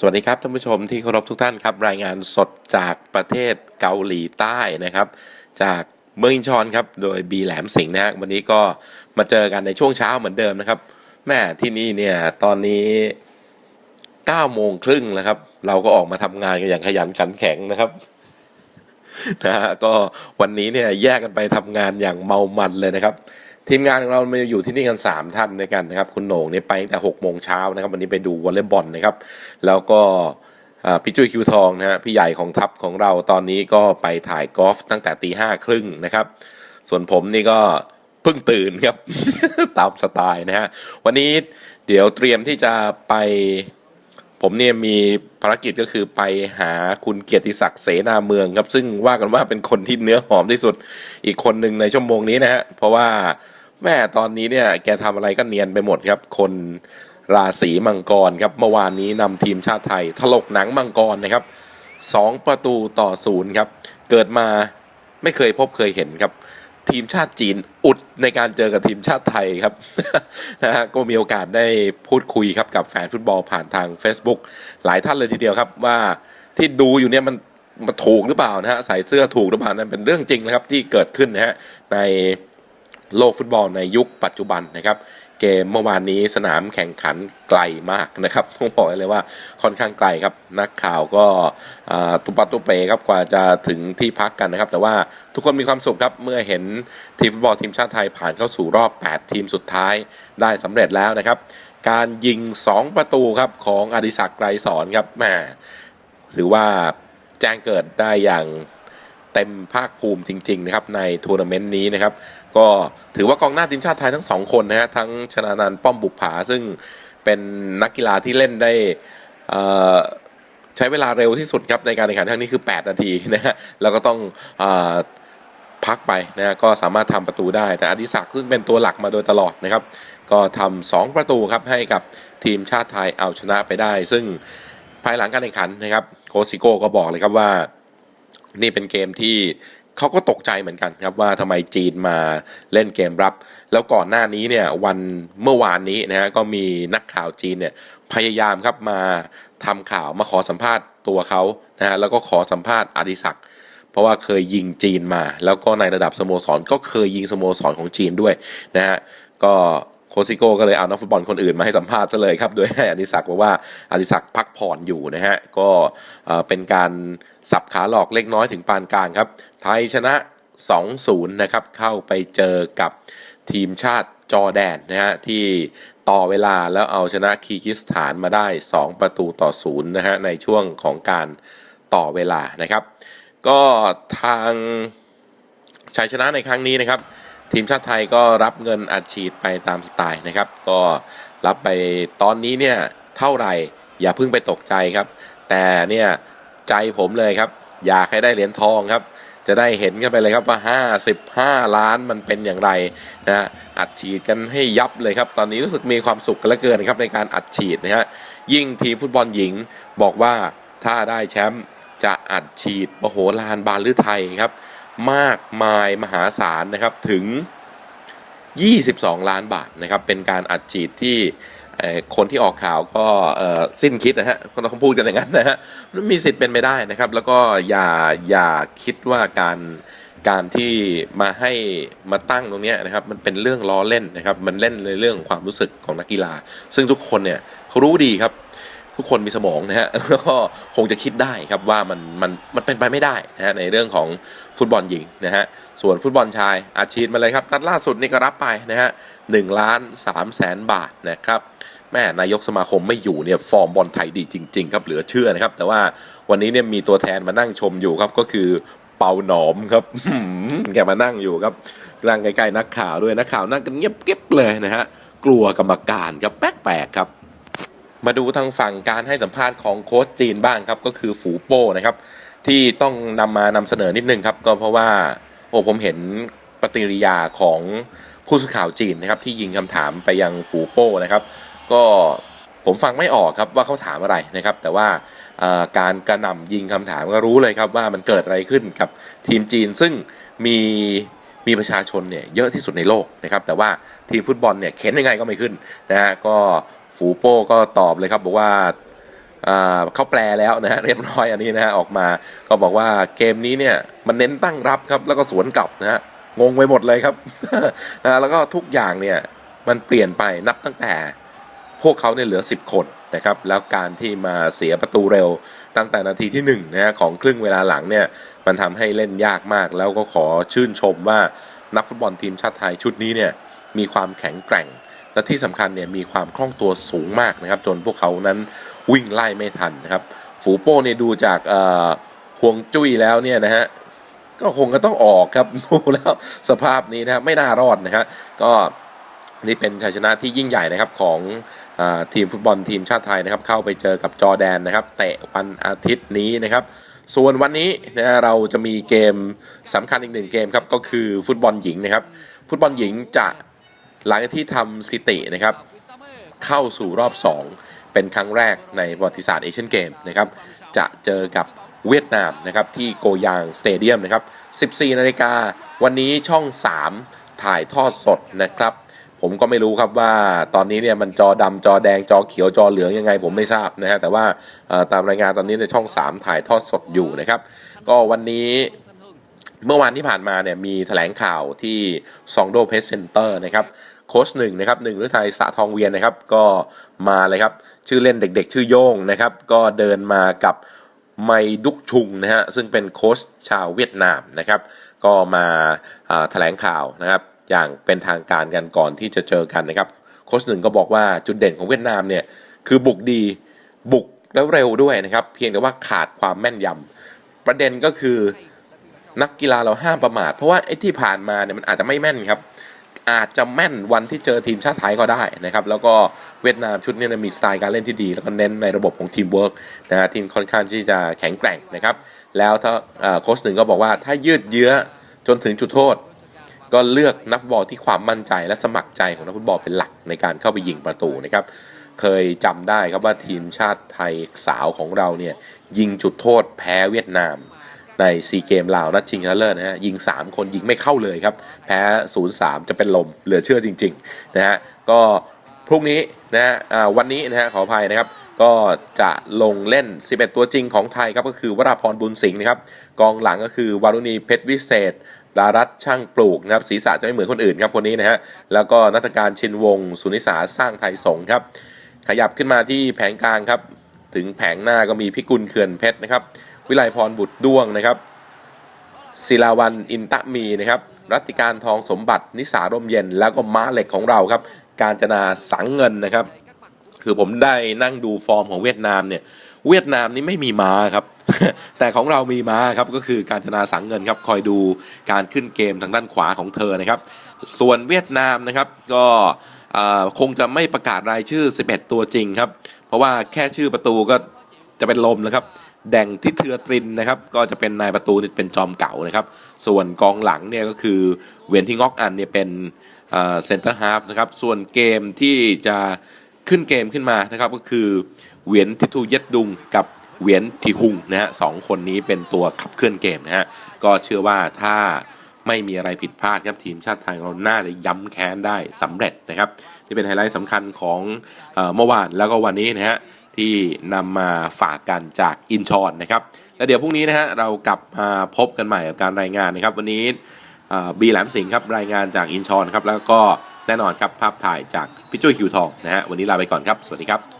สวัสดีครับท่านผู้ชมที่เคารพทุกท่านครับ รายงานสดจากประเทศเกาหลีใต้นะครับ จากเมืองอินชอนครับ โดยบีแหลมสิงห์นะฮะวันนี้ก็มาเจอกันในช่วงเช้าเหมือนเดิมนะครับแม่ที่นี่เนี่ยตอนนี้9โมงครึ่งแล้วครับ เราก็ออกมาทำงานกันอย่างขยันขันแข็งนะครับนะฮะก็วันนี้เนี่ยแยกกันไปทำงานอย่างเมามันเลยนะครับ ทีมงานของเรามาอยู่ที่นี่กัน 3 ท่านด้วยกันนะครับ คุณโหน่งเนี่ยไปตั้งแต่6โมงเช้านะครับ วันนี้ไปดูวอลเลย์บอลนะครับ แล้วก็พี่จุ้ยคิวทองนะฮะพี่ใหญ่ของทัพของเราตอนนี้ก็ไปถ่ายกอล์ฟตั้งแต่ตีห้าครึ่งนะครับ ส่วนผมนี่ก็เพิ่งตื่นครับ ตามสไตล์นะฮะวันนี้เดี๋ยวเตรียมที่จะไป ผมเนี่ยมีภารกิจก็คือไปหาคุณเกียรติศักดิ์เสนาเมืองครับ ซึ่งว่ากันว่าเป็นคนที่เนื้อหอมที่สุดอีกคนหนึ่งในชั่วโมงนี้นะฮะเพราะว่า แม่ตอนนี้เนี่ยแกทำอะไรก็เนียนไปหมดครับ คนราศีมังกรครับเมื่อวานนี้นำทีมชาติไทย ถลกหนังมังกรนะครับสองประตูต่อศูนย์ครับเกิดมาไม่เคยพบเคยเห็นครับ ทีมชาติจีนอุดในการเจอกับทีมชาติไทยครับนะฮะก็มีโอกาสได้พูดคุยครับกับแฟนฟุตบอลผ่านทาง Facebook หลายท่านเลยทีเดียวครับว่าที่ดูอยู่เนี่ยมันมันถูกหรือเปล่านะฮะใส่เสื้อถูกหรือเปล่านั่นเป็นเรื่องจริงนะครับที่เกิดขึ้นนะฮะใน โลกฟุตบอลในยุคปัจจุบันนะครับ เกมเมื่อวานนี้สนามแข่งขันไกลมากนะครับต้องบอกเลยว่าค่อนข้างไกลครับ นักข่าวก็ตุปัตตุเปครับกว่าจะถึงที่พักกันนะครับ แต่ว่าทุกคนมีความสุขครับ เมื่อเห็นทีมฟุตบอลทีมชาติไทยผ่านเข้าสู่รอบ 8 ทีมสุดท้ายได้สำเร็จแล้วนะครับ การยิง 2 ประตูครับของอดิศักดิ์ไกรสอนครับแหมถือว่าแจ้งเกิดได้อย่าง เต็มภาคภูมิจริง ๆ นะครับ ในทัวร์นาเมนต์นี้นะครับ ก็ถือว่ากองหน้าทีมชาติไทยทั้งสองคนนะฮะทั้งชนานันป้อมบุกผา ซึ่งเป็นนักกีฬาที่เล่นได้ใช้เวลาเร็วที่สุดครับในการแข่งขันครั้งนี้คือ 8 นาทีนะฮะแล้วก็ต้องอพักไปนะฮะก็สามารถทำประตูได้ แต่อดิศักดิ์ซึ่งเป็นตัวหลักมาโดยตลอดนะครับ ก็ทำสองประตูครับให้กับทีมชาติไทยเอาชนะไปได้ ซึ่งภายหลังการแข่งขันนะครับโคชซิโก้ก็บอกเลยครับว่า นี่เป็นเกมที่เขาก็ตกใจเหมือนกันครับว่าทำไมจีนมาเล่นเกมรับ แล้วก่อนหน้านี้เนี่ยวันเมื่อวานนี้นะฮะก็มีนักข่าวจีนเนี่ยพยายามครับมาทำข่าวมาขอสัมภาษณ์ตัวเขานะฮะแล้วก็ขอสัมภาษณ์อดิศักดิ์เพราะว่าเคยยิงจีนมา แล้วก็ในระดับสโมสรก็เคยยิงสโมสรของจีนด้วยนะฮะก็ โคซิโก้ก็เลยเอานักฟุตบอลคนอื่นมาให้สัมภาษณ์ซะเลยครับ โดยให้อดิศักบอกว่าอดิศักพักผ่อนอยู่นะฮะ ก็เป็นการสับขาหลอกเล็กน้อยถึงปานกลางครับ ไทยชนะ 2-0 นะครับ เข้าไปเจอกับทีมชาติจอแดนนะฮะ ที่ต่อเวลาแล้วเอาชนะคีกิสถานมาได้ 2 ประตูต่อศูนย์นะฮะ ในช่วงของการต่อเวลานะครับ ก็ทางชัยชนะในครั้งนี้นะครับ ทีมชาติไทยก็รับเงินอัดฉีดไปตามสไตล์นะครับ ก็รับไปตอนนี้เนี่ยเท่าไหร่อย่าเพิ่งไปตกใจครับ แต่เนี่ยใจผมเลยครับ อยากให้ได้เหรียญทองครับ จะได้เห็นกันไปเลยครับว่า 55 ล้านมันเป็นอย่างไรนะอัดฉีดกันให้ยับเลยครับ ตอนนี้รู้สึกมีความสุขกันเหลือเกินครับในการอัดฉีดนะฮะยิ่งทีมฟุตบอลหญิงบอกว่าถ้าได้แชมป์จะอัดฉีดโมโหฬารบานลือไทยครับ มากมายมหาศาลนะครับถึง 22 ล้านบาทนะครับเป็นการอัดฉีดที่คนที่ออกข่าวก็สิ้นคิดนะฮะคนเขาพูดกันอย่างนั้นนะฮะมันมีสิทธิ์เป็นไปได้นะครับ แล้วก็อย่าอย่าคิดว่าการการที่มาให้มาตั้งตรงนี้นะครับ มันเป็นเรื่องล้อเล่นนะครับ มันเล่นในเรื่องความรู้สึกของนักกีฬา ซึ่งทุกคนเนี่ยเขารู้ดีครับ ทุกคนมีสมองนะฮะแล้วก็คงจะคิดได้ครับว่ามันมันมันเป็นไปไม่ได้นะฮะในเรื่องของฟุตบอลหญิงนะฮะส่วนฟุตบอลชายอาชีพมาเลยครับนัดล่าสุดนี่ก็รับไปนะฮะหนึ่งล้านสามแสนบาทนะครับแม่นายกสมาคมไม่อยู่เนี่ยฟอร์มบอลไทยดีจริง ๆ ครับเหลือเชื่อนะครับ แต่ว่าวันนี้เนี่ยมีตัวแทนมานั่งชมอยู่ครับก็คือเปาหนอมครับแกมานั่งอยู่ครับนั่งใกล้ๆนักข่าวด้วยนักข่าวนั่งกันเงียบเก็บเลยนะฮะกลัวกรรมการครับแปลกๆครับ มาดูทางฝั่งการให้สัมภาษณ์ของโค้ชจีนบ้างครับก็คือฝูโป้นะครับ ที่ต้องนำมานำเสนอนิดนึงครับ ก็เพราะว่าโอ้ผมเห็นปฏิริยาของผู้สื่อข่าวจีนนะครับที่ยิงคำถามไปยังฝูโป้นะครับ ก็ผมฟังไม่ออกครับว่าเขาถามอะไรนะครับ แต่ว่าการกระหน่ำยิงคำถามก็รู้เลยครับว่ามันเกิดอะไรขึ้นกับทีมจีนซึ่งมีมีประชาชนเนี่ยเยอะที่สุดในโลกนะครับ แต่ว่าทีมฟุตบอลเนี่ยเข็นยังไงก็ไม่ขึ้นนะฮะก็ ฝูโป้ก็ตอบเลยครับบอกว่าเขาแปลแล้วนะฮะเรียบร้อยอันนี้นะฮะออกมาก็บอกว่าเกมนี้เนี่ยมันเน้นตั้งรับครับแล้วก็สวนกลับนะฮะงงไปหมดเลยครับนะแล้วก็ทุกอย่างเนี่ยมันเปลี่ยนไปนับตั้งแต่พวกเขาเนี่ยเหลือ 10 คนนะครับแล้วการที่มาเสียประตูเร็วตั้งแต่นาทีที่1นะฮะของครึ่งเวลาหลังเนี่ยมันทำให้เล่นยากมาก แล้วก็ขอชื่นชมว่านักฟุตบอลทีมชาติไทยชุดนี้เนี่ยมีความแข็งแกร่ง และที่สำคัญเนี่ยมีความคล่องตัวสูงมากนะครับ จนพวกเขานั้นวิ่งไล่ไม่ทันนะครับ ฝูโป้เนี่ยดูจากห่วงจุ้ยแล้วเนี่ยนะฮะก็คงก็ต้องออกครับดูแล้วสภาพนี้นะครับไม่น่ารอดนะฮะก็นี่เป็นชัยชนะที่ยิ่งใหญ่นะครับของอทีมฟุตบอลทีมชาติไทยนะครับ เข้าไปเจอกับจอแดนนะครับเตะวันอาทิตย์นี้นะครับ ส่วนวันนี้นะเราจะมีเกมสำคัญอีกหนึ่งเกมครับก็คือฟุตบอลหญิงนะครับ ฟุตบอลหญิงจะ หลังจากที่ทำสถิตินะครับ เข้าสู่รอบ 2 เป็นครั้งแรกในประวัติศาสตร์เอเชียนเกมนะครับ จะเจอกับเวียดนามนะครับที่โกยางสเตเดียมนะครับ 14 นาฬิกาวันนี้ช่อง 3 ถ่ายทอดสดนะครับ ผมก็ไม่รู้ครับว่าตอนนี้เนี่ยมันจอดำจอแดงจอเขียวจอเหลืองยังไงผมไม่ทราบนะฮะแต่ว่าตามรายงานตอนนี้ในช่อง 3 ถ่ายทอดสดอยู่นะครับ ก็วันนี้ เมื่อวานที่ผ่านมาเนี่ยมีแถลงข่าวที่ซองโดเพสเซนเตอร์นะครับโค้ชหนึ่งนะครับหนึ่งฤทัยสะทองเวียนนะครับก็มาเลยครับ ชื่อเล่นเด็กๆ ชื่อโย่งนะครับ ก็เดินมากับไมดุกชุงนะฮะซึ่งเป็นโค้ชชาวเวียดนามนะครับ ก็มาแถลงข่าวนะครับ อย่างเป็นทางการกันก่อนที่จะเจอกันนะครับโค้ชหนึ่งก็บอกว่าจุดเด่นของเวียดนามเนี่ยคือบุกดีบุกแล้วเร็วด้วยนะครับ เพียงแต่ว่าขาดความแม่นยำประเด็นก็คือ นักกีฬาเราห้ามประมาท เพราะว่าไอ้ที่ผ่านมาเนี่ยมันอาจจะไม่แม่นครับ อาจจะแม่นวันที่เจอทีมชาติไทยก็ได้นะครับ แล้วก็เวียดนามชุดนี้มีสไตล์การเล่นที่ดี แล้วก็เน้นในระบบของทีมเวิร์กนะฮะทีมค่อนข้างที่จะแข็งแกร่งนะครับ แล้วถ้าโค้ชหนึ่งก็บอกว่าถ้ายืดเยื้อจนถึงจุดโทษ ก็เลือกนักบอลที่ความมั่นใจและสมัครใจของนักฟุตบอลเป็นหลักในการเข้าไปยิงประตูนะครับเคยจำได้ครับว่าทีมชาติไทยสาวของเราเนี่ยยิงจุดโทษแพ้เวียดนาม ในซีเกมลาวนัดชิงชนะเลิศนะฮะยิง 3 คนยิงไม่เข้าเลยครับ แพ้ 0-3 จะเป็นลมเหลือเชื่อจริงๆนะฮะก็พรุ่งนี้นะฮะวันนี้นะฮะขออภัยนะครับก็จะลงเล่น 11 ตัวจริงของไทยครับก็คือวราพรบุญสิงห์นะครับกองหลังก็คือวารุณีเพชรวิเศษดารัตช่างปลูกนะครับศีรษะจะไม่เหมือนคนอื่นครับคนนี้นะฮะแล้วก็นัตการชินวงศ์สุนิสาสร้างไทยสงฆ์ครับขยับขึ้นมาที่แผงกลางครับ ถึงแผงหน้าก็มีพิกุลเขื่อนเพชรนะครับ วิไลพรบุตรด้วงนะครับศิลาวันอินตะมีนะครับ รัติการทองสมบัตินิสารมเย็น แล้วก็ม้าเหล็กของเราครับ การจนาสังเงินนะครับ คือผมได้นั่งดูฟอร์มของเวียดนามเนี่ย เวียดนามนี่ไม่มีม้าครับ แต่ของเรามีม้าครับก็คือการจนาสังเงินครับคอยดูการขึ้นเกมทางด้านขวาของเธอนะครับ ส่วนเวียดนามนะครับก็คงจะไม่ประกาศรายชื่อ 11 ตัวจริงครับ เพราะว่าแค่ชื่อประตูก็จะเป็นลมแล้วครับ แดงที่เทือตรินนะครับ ก็จะเป็นนายประตูนี่เป็นจอมเก่านะครับ ส่วนกองหลังเนี่ยก็คือเวียนที่งอกอันเนี่ยเป็นเซนเตอร์ฮาฟนะครับ ส่วนเกมที่จะขึ้นเกมขึ้นมานะครับก็คือเวียนทิทูเย็ดดุงกับเวียนทิหุงนะฮะสองคนนี้เป็นตัวขับเคลื่อนเกมนะฮะก็เชื่อว่าถ้าไม่มีอะไรผิดพลาดครับทีมชาติไทยเราน่าจะย้ำแค้นได้สำเร็จนะครับนี่เป็นไฮไลท์สำคัญของเออเมื่อวานแล้วก็วันนี้นะฮะ ที่นำมาฝากกันจากอินชอนนะครับแล้วเดี๋ยวพรุ่งนี้นะฮะเรากลับมาพบกันใหม่กับการรายงานนะครับ วันนี้บีแหลมสิงห์ครับรายงานจากอินชอนครับแล้วก็แน่นอนครับภาพถ่ายจากพี่จุ้ยคิวทองนะฮะวันนี้ลาไปก่อนครับ สวัสดีครับ